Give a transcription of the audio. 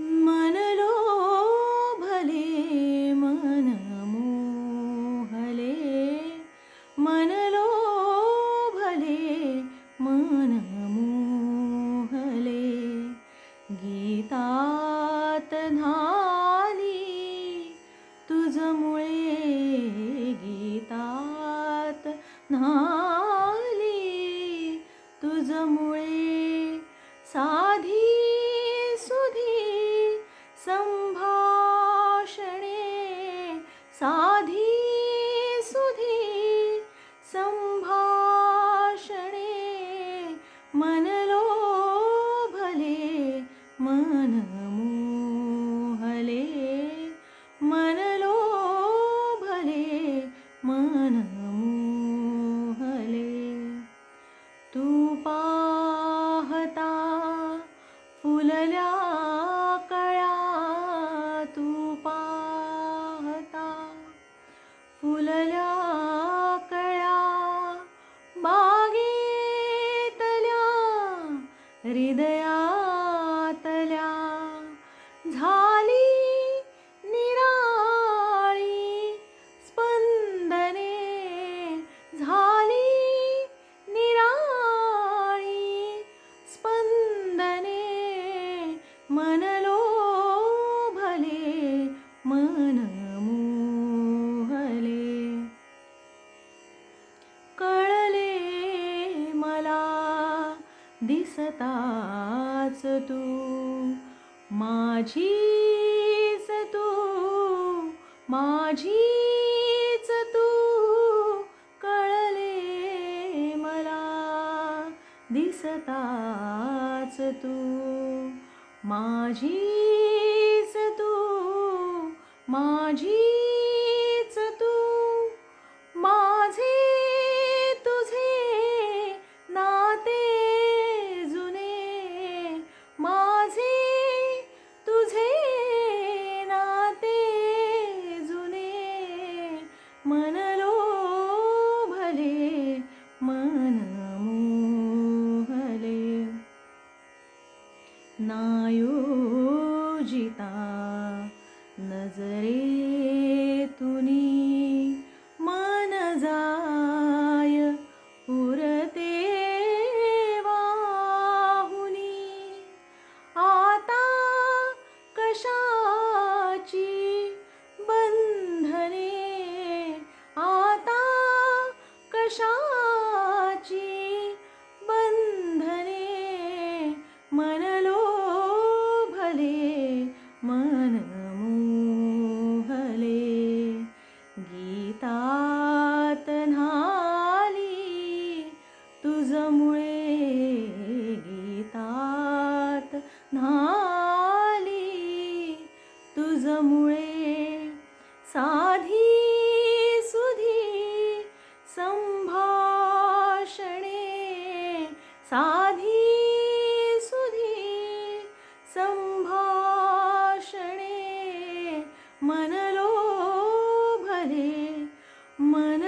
मनलो भले मन मोहले। मनलो भले मन मोहले। गीतात न्हाली तुझमुळे गीतात न्हाली। तुझमुळे साधी फुलल्या कळ्या तू पाहता फुलल्या कळ्या बागेतल्या हृदया दिसताच तू. माझीच तू माझीच तू. कळले मला दिसताच तू. माझीच तू माझी आयोजिता नजरे तुनी मन जाय पुरते वाहुनी. आता कशाची बंधने? आता कशा झाली तुझमुळे साधी सुधी संभाषणे साधी सुधी संभाषणे मनलो भरे मन